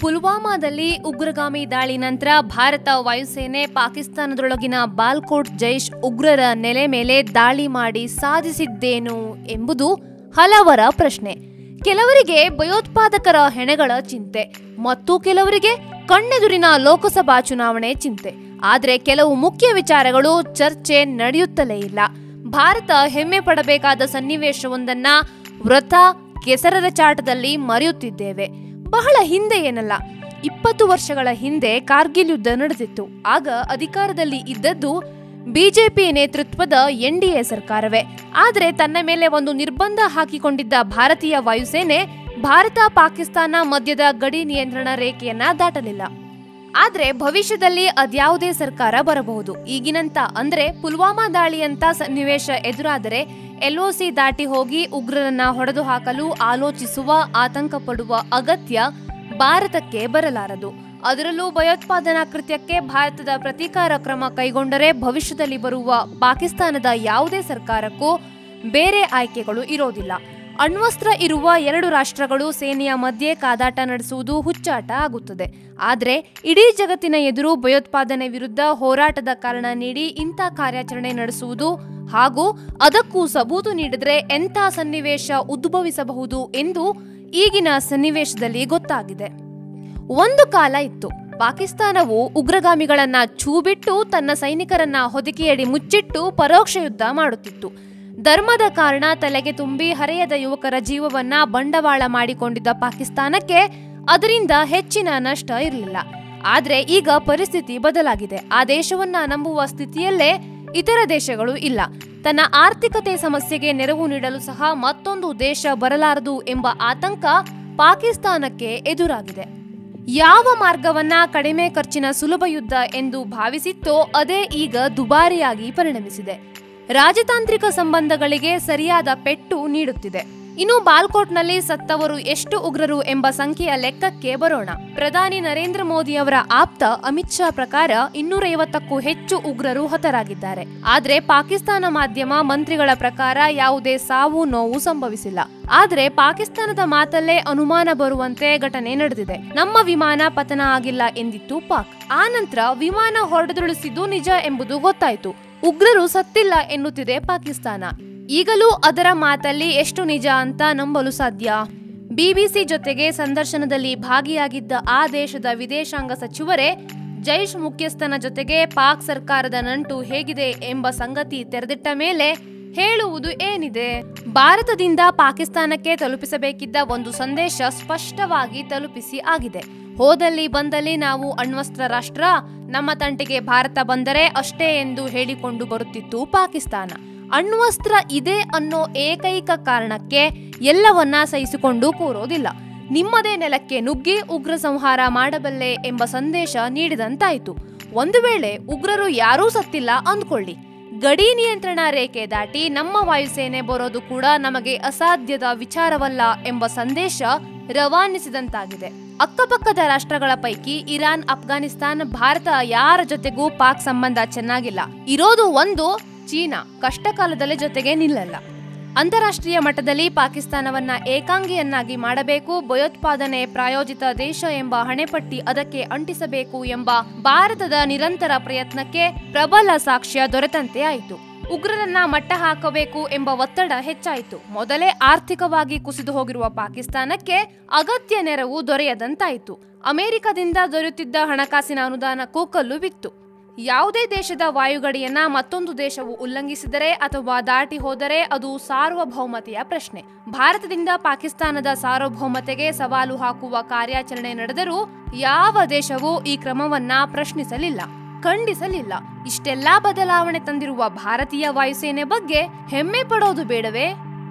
ಪುಲ್ವಾಮಾದಲ್ಲಿ ಉಗ್ರಗಾಮಿ ದಾಳಿ ನಂತರ ಭಾರತ ವಾಯುಸೇನೆ ಪಾಕಿಸ್ತಾನದೊಳಗಿನ ಬಾಲ್ಕೋಟ್ ಜೈಷ್ ಉಗ್ರರ ನೆಲೆ ಮೇಲೆ ದಾಳಿ ಮಾಡಿ ಸಾಧಿಸಿದ್ದೇನು ಎಂಬುದು ಹಲವರ ಪ್ರಶ್ನೆ. ಕೆಲವರಿಗೆ ಭಯೋತ್ಪಾದಕರ ಹೆಣೆಗಳ ಚಿಂತೆ ಮತ್ತು ಕೆಲವರಿಗೆ ಕಣ್ಣೆದುರಿನ ಲೋಕಸಭಾ ಚುನಾವಣೆ ಚಿಂತೆ. ಆದರೆ ಕೆಲವು ಮುಖ್ಯ ವಿಚಾರಗಳು ಚರ್ಚೆ ನಡೆಯುತ್ತಲೇ ಇಲ್ಲ. ಭಾರತ ಹೆಮ್ಮೆ ಪಡಬೇಕಾದ ಸನ್ನಿವೇಶವೊಂದನ್ನ ವೃಥ ಕೆಸರದ ಚಾಟದಲ್ಲಿ ಮರೆಯುತ್ತಿದ್ದೇವೆ. ಬಹಳ ಹಿಂದೆ ಏನಲ್ಲ, ಇಪ್ಪತ್ತು ವರ್ಷಗಳ ಹಿಂದೆ ಕಾರ್ಗಿಲ್ ಯುದ್ಧ ನಡೆದಿತ್ತು. ಆಗ ಅಧಿಕಾರದಲ್ಲಿ ಇದ್ದದ್ದು ಬಿಜೆಪಿ ನೇತೃತ್ವದ ಎನ್ಡಿಎ ಸರ್ಕಾರವೇ. ಆದರೆ ತನ್ನ ಮೇಲೆ ಒಂದು ನಿರ್ಬಂಧ ಹಾಕಿಕೊಂಡಿದ್ದ ಭಾರತೀಯ ವಾಯುಸೇನೆ ಭಾರತ ಪಾಕಿಸ್ತಾನ ಮಧ್ಯದ ಗಡಿ ನಿಯಂತ್ರಣ ರೇಖೆಯನ್ನ ದಾಟಲಿಲ್ಲ. ಆದರೆ ಭವಿಷ್ಯದಲ್ಲಿ ಅದ್ಯಾವುದೇ ಸರ್ಕಾರ ಬರಬಹುದು. ಈಗಿನಂತ ಅಂದ್ರೆ ಪುಲ್ವಾಮಾ ದಾಳಿಯಂತ ಸನ್ನಿವೇಶ ಎದುರಾದರೆ ಎಲ್ಒಸಿ ದಾಟಿ ಹೋಗಿ ಉಗ್ರರನ್ನ ಹೊಡೆದು ಹಾಕಲು ಆಲೋಚಿಸುವ ಆತಂಕ ಪಡುವ ಅಗತ್ಯ ಭಾರತಕ್ಕೆ ಬರಲಾರದು. ಅದರಲ್ಲೂ ಭಯೋತ್ಪಾದನಾ ಕೃತ್ಯಕ್ಕೆ ಭಾರತದ ಪ್ರತೀಕಾರ ಕ್ರಮ ಕೈಗೊಂಡರೆ ಭವಿಷ್ಯದಲ್ಲಿ ಬರುವ ಪಾಕಿಸ್ತಾನದ ಯಾವುದೇ ಸರ್ಕಾರಕ್ಕೂ ಬೇರೆ ಆಯ್ಕೆಗಳು ಇರೋದಿಲ್ಲ. ಅಣ್ವಸ್ತ್ರ ಇರುವ ಎರಡು ರಾಷ್ಟ್ರಗಳು ಸೇನೆಯ ಮಧ್ಯೆ ಕಾದಾಟ ನಡೆಸುವುದು ಹುಚ್ಚಾಟ ಆಗುತ್ತದೆ. ಆದರೆ, ಇಡೀ ಜಗತ್ತಿನ ಎದುರು ಭಯೋತ್ಪಾದನೆ ವಿರುದ್ಧ ಹೋರಾಟದ ಕಾರಣ ನೀಡಿ ಇಂಥ ಕಾರ್ಯಾಚರಣೆ ನಡೆಸುವುದು ಹಾಗೂ ಅದಕ್ಕೂ ಸಬೂತು ನೀಡಿದರೆ ಎಂಥ ಸನ್ನಿವೇಶ ಉದ್ಭವಿಸಬಹುದು ಎಂದು ಈಗಿನ ಸನ್ನಿವೇಶದಲ್ಲಿ ಗೊತ್ತಾಗಿದೆ. ಒಂದು ಕಾಲ ಇತ್ತು. ಪಾಕಿಸ್ತಾನವು ಉಗ್ರಗಾಮಿಗಳನ್ನ ಛೂಬಿಟ್ಟು ತನ್ನ ಸೈನಿಕರನ್ನ ಹೊದಿಕೆಯಡಿ ಮುಚ್ಚಿಟ್ಟು ಪರೋಕ್ಷ ಯುದ್ಧ ಮಾಡುತ್ತಿತ್ತು. ಧರ್ಮದ ಕಾರಣ ತಲೆಗೆ ತುಂಬಿ ಹರೆಯದ ಯುವಕರ ಜೀವವನ್ನ ಬಂಡವಾಳ ಮಾಡಿಕೊಂಡಿದ್ದ ಪಾಕಿಸ್ತಾನಕ್ಕೆ ಅದರಿಂದ ಹೆಚ್ಚಿನ ನಷ್ಟ ಇರಲಿಲ್ಲ. ಆದರೆ ಈಗ ಪರಿಸ್ಥಿತಿ ಬದಲಾಗಿದೆ. ಆ ದೇಶವನ್ನ ನಂಬುವ ಸ್ಥಿತಿಯಲ್ಲೇ ಇತರ ದೇಶಗಳು ಇಲ್ಲ. ತನ್ನ ಆರ್ಥಿಕತೆ ಸಮಸ್ಯೆಗೆ ನೆರವು ನೀಡಲು ಸಹ ಮತ್ತೊಂದು ದೇಶ ಬರಲಾರದು ಎಂಬ ಆತಂಕ ಪಾಕಿಸ್ತಾನಕ್ಕೆ ಎದುರಾಗಿದೆ. ಯಾವ ಮಾರ್ಗವನ್ನ ಕಡಿಮೆ ಖರ್ಚಿನ ಸುಲಭ ಯುದ್ಧ ಎಂದು ಭಾವಿಸಿತ್ತೋ ಅದೇ ಈಗ ದುಬಾರಿಯಾಗಿ ಪರಿಣಮಿಸಿದೆ. ರಾಜತಾಂತ್ರಿಕ ಸಂಬಂಧಗಳಿಗೆ ಸರಿಯಾದ ಪೆಟ್ಟು ನೀಡುತ್ತಿದೆ. ಇನ್ನು ಬಾಲ್ಕೋಟ್ನಲ್ಲಿ ಸತ್ತವರು ಎಷ್ಟು ಉಗ್ರರು ಎಂಬ ಸಂಖ್ಯೆಯ ಲೆಕ್ಕಕ್ಕೆ ಬರೋಣ. ಪ್ರಧಾನಿ ನರೇಂದ್ರ ಮೋದಿ ಅವರ ಆಪ್ತ ಅಮಿತ್ ಶಾ ಪ್ರಕಾರ ಇನ್ನೂರೈವತ್ತಕ್ಕೂ ಹೆಚ್ಚು ಉಗ್ರರು ಹತರಾಗಿದ್ದಾರೆ. ಆದ್ರೆ ಪಾಕಿಸ್ತಾನ ಮಾಧ್ಯಮ ಮಂತ್ರಿಗಳ ಪ್ರಕಾರ ಯಾವುದೇ ಸಾವು ನೋವು ಸಂಭವಿಸಿಲ್ಲ. ಆದ್ರೆ ಪಾಕಿಸ್ತಾನದ ಮಾತಲ್ಲೇ ಅನುಮಾನ ಬರುವಂತೆ ಘಟನೆ ನಡೆದಿದೆ. ನಮ್ಮ ವಿಮಾನ ಪತನ ಆಗಿಲ್ಲ ಎಂದಿತ್ತು ಪಾಕ್. ಆ ನಂತರ ವಿಮಾನ ಹೊರಡದುರುಳಿಸಿದ್ದು ನಿಜ ಎಂಬುದು ಗೊತ್ತಾಯ್ತು. ಉಗ್ರರು ಸತ್ತಿಲ್ಲ ಎನ್ನುತ್ತಿದೆ ಪಾಕಿಸ್ತಾನ. ಈಗಲೂ ಅದರ ಮಾತಲ್ಲಿ ಎಷ್ಟು ನಿಜ ಅಂತ ನಂಬಲು ಸಾಧ್ಯ? ಬಿಬಿಸಿ ಜೊತೆಗೆ ಸಂದರ್ಶನದಲ್ಲಿ ಭಾಗಿಯಾಗಿದ್ದ ಆ ದೇಶದ ವಿದೇಶಾಂಗ ಸಚಿವರೇ, ಜೈಷ್ ಮುಖ್ಯಸ್ಥನ ಜೊತೆಗೆ ಪಾಕ್ ಸರ್ಕಾರದ ನಂಟು ಹೇಗಿದೆ ಎಂಬ ಸಂಗತಿ ತೆರೆದಿಟ್ಟ ಮೇಲೆ ಹೇಳುವುದು ಏನಿದೆ? ಭಾರತದಿಂದ ಪಾಕಿಸ್ತಾನಕ್ಕೆ ತಲುಪಿಸಬೇಕಿದ್ದ ಒಂದು ಸಂದೇಶ ಸ್ಪಷ್ಟವಾಗಿ ತಲುಪಿಸಿ ಆಗಿದೆ. ಹೋದಲ್ಲಿ ಬಂದಲ್ಲಿ ನಾವು ಅಣ್ವಸ್ತ್ರ ರಾಷ್ಟ್ರ, ನಮ್ಮ ತಂಟೆಗೆ ಭಾರತ ಬಂದರೆ ಅಷ್ಟೇ ಎಂದು ಹೇಳಿಕೊಂಡು ಬರುತ್ತಿತ್ತು ಪಾಕಿಸ್ತಾನ. ಅಣ್ವಸ್ತ್ರ ಇದೆ ಅನ್ನೋ ಏಕೈಕ ಕಾರಣಕ್ಕೆ ಎಲ್ಲವನ್ನ ಸಹಿಸಿಕೊಂಡು ಕೂರೋದಿಲ್ಲ. ನಿಮ್ಮದೇ ನೆಲಕ್ಕೆ ನುಗ್ಗಿ ಉಗ್ರ ಸಂಹಾರ ಮಾಡಬಲ್ಲೆ ಎಂಬ ಸಂದೇಶ ನೀಡಿದಂತಾಯಿತು. ಒಂದು ವೇಳೆ ಉಗ್ರರು ಯಾರೂ ಸತ್ತಿಲ್ಲ ಅಂದ್ಕೊಳ್ಳಿ. ಗಡಿ ನಿಯಂತ್ರಣ ರೇಖೆ ದಾಟಿ ನಮ್ಮ ವಾಯುಸೇನೆ ಬರೋದು ಕೂಡ ನಮಗೆ ಅಸಾಧ್ಯದ ವಿಚಾರವಲ್ಲ ಎಂಬ ಸಂದೇಶ ರವಾನಿಸಿದಂತಾಗಿದೆ. ಅಕ್ಕಪಕ್ಕದ ರಾಷ್ಟ್ರಗಳ ಪೈಕಿ ಇರಾನ್, ಅಫ್ಘಾನಿಸ್ತಾನ್, ಭಾರತ ಯಾರ ಜೊತೆಗೂ ಪಾಕ್ ಸಂಬಂಧ ಚೆನ್ನಾಗಿಲ್ಲ. ಇರೋದು ಒಂದು ಚೀನಾ. ಕಷ್ಟ ಕಾಲದಲ್ಲಿ ಜೊತೆಗೆ ನಿಲ್ಲಲ್ಲ. ಅಂತಾರಾಷ್ಟ್ರೀಯ ಮಟ್ಟದಲ್ಲಿ ಪಾಕಿಸ್ತಾನವನ್ನ ಏಕಾಂಗಿಯನ್ನಾಗಿ ಮಾಡಬೇಕು, ಭಯೋತ್ಪಾದನೆ ಪ್ರಾಯೋಜಿತ ದೇಶ ಎಂಬ ಹಣೆಪಟ್ಟಿ ಅದಕ್ಕೆ ಅಂಟಿಸಬೇಕು ಎಂಬ ಭಾರತದ ನಿರಂತರ ಪ್ರಯತ್ನಕ್ಕೆ ಪ್ರಬಲ ಸಾಕ್ಷ್ಯ ದೊರೆತಂತೆ ಆಯಿತು. ಉಗ್ರರನ್ನ ಮಟ್ಟ ಹಾಕಬೇಕು ಎಂಬ ಒತ್ತಡ ಹೆಚ್ಚಾಯಿತು. ಮೊದಲೇ ಆರ್ಥಿಕವಾಗಿ ಕುಸಿದು ಹೋಗಿರುವ ಪಾಕಿಸ್ತಾನಕ್ಕೆ ಅಗತ್ಯ ನೆರವು ದೊರೆಯದಂತಾಯಿತು. ಅಮೆರಿಕದಿಂದ ದೊರೆಯುತ್ತಿದ್ದ ಹಣಕಾಸಿನ ಅನುದಾನ ಕಲ್ಲು ಬಿತ್ತು. ಯಾವುದೇ ದೇಶದ ವಾಯುಗಡಿಯನ್ನ ಮತ್ತೊಂದು ದೇಶವು ಉಲ್ಲಂಘಿಸಿದರೆ ಅಥವಾ ದಾಟಿ ಹೋದರೆ ಅದು ಸಾರ್ವಭೌಮತೆಯ ಪ್ರಶ್ನೆ. ಭಾರತದಿಂದ ಪಾಕಿಸ್ತಾನದ ಸಾರ್ವಭೌಮತೆಗೆ ಸವಾಲು ಹಾಕುವ ಕಾರ್ಯಾಚರಣೆ ನಡೆದರೂ ಯಾವ ದೇಶವೂ ಈ ಕ್ರಮವನ್ನ ಪ್ರಶ್ನಿಸಲಿಲ್ಲ, ಖಂಡಿಸಲಿಲ್ಲ. ಇಷ್ಟೆಲ್ಲಾ ಬದಲಾವಣೆ ತಂದಿರುವ ಭಾರತೀಯ ವಾಯುಸೇನೆ ಬಗ್ಗೆ ಹೆಮ್ಮೆ ಪಡೋದು ಬೇಡವೇ?